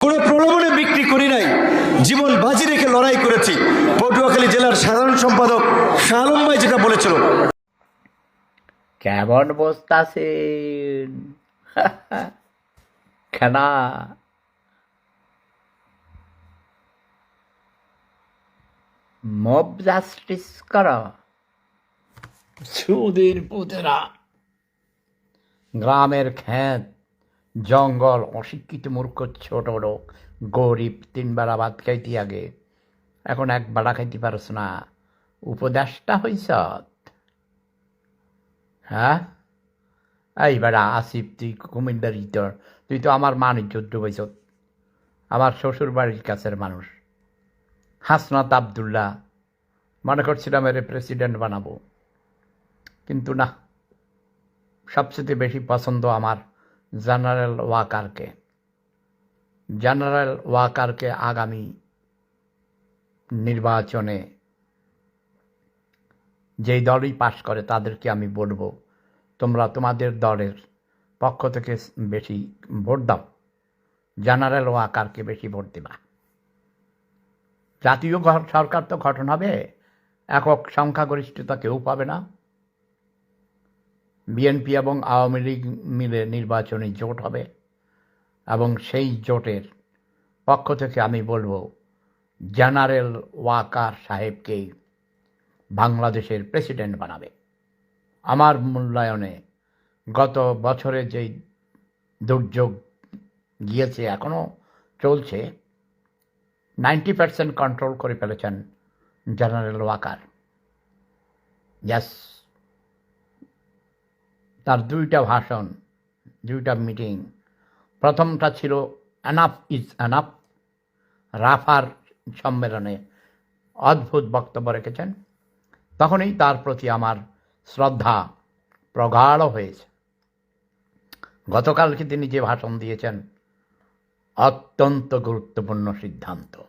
কোনো প্রলোভনে বিক্রি করি নাই। জীবন বাজি রেখে লড়াই করেছি। পটুয়াখালী জেলার সাধারণ সম্পাদক শাহ ভাই যেটা বলেছিল। কেমন বসতাছেন? খেলা। মব জাস্টিস কর। সুদের পুতেরা। গ্রামের ক্ষেত জঙ্গল, অশিক্ষিত মূর্খ, ছোট লোক, গরিব, তিন বেলা ভাত খাইতে আগে। এখন এক বেলা খাইতে পারস না। উপদেশটা হইস হ্যাঁ? এই বেড়া আসিফ, তুই কুমিল্লার ইতর, তুই তো আমার মান ইজ্জত ডুবাইছ আমার শ্বশুর বাড়ির কাছের মানুষ। হাসনাত আবদুল্লাহ, মনে করছিলাম এর প্রেসিডেন্ট বানাবো। কিন্তু না, সবচেয়ে বেশি পছন্দ আমার জেনারেল ওয়াকারকে। জেনারেল ওয়াকারকে আগামী নির্বাচনে যেই দলই পাশ করে তাদেরকে আমি বলব, তোমরা তোমাদের দলের পক্ষ থেকে বেশি ভোট দাও। জেনারেল ওয়াকারকে বেশি ভোট দিবা। জাতীয় সরকার তো গঠন হবে, একক সংখ্যাগরিষ্ঠতা কেউ পাবে না। বিএনপি এবং আওয়ামী লীগ মিলে নির্বাচনী জোট হবে এবং সেই জোটের পক্ষ থেকে আমি বলব, জেনারেল ওয়াকার সাহেবকেই বাংলাদেশের প্রেসিডেন্ট বানাবে। আমার মূল্যায়নে গত বছরে যেই দুর্যোগ গিয়েছে এখনও চলছে, নাইনটি পার্সেন্ট কন্ট্রোল করে ফেলেছেন জেনারেল ওয়াকার। ইয়াস তার দুইটা ভাষণ, দুইটা মিটিং প্রথমটা ছিল অ্যানাফ ইজ অ্যানাফ রাফার সম্মেলনে অদ্ভুত বক্তব্য রেখেছেন। তখনই তার প্রতি আমার শ্রদ্ধা প্রগাঢ় হয়েছে। গতকালকে তিনি যে ভাষণ দিয়েছেন, অত্যন্ত গুরুত্বপূর্ণ সিদ্ধান্ত।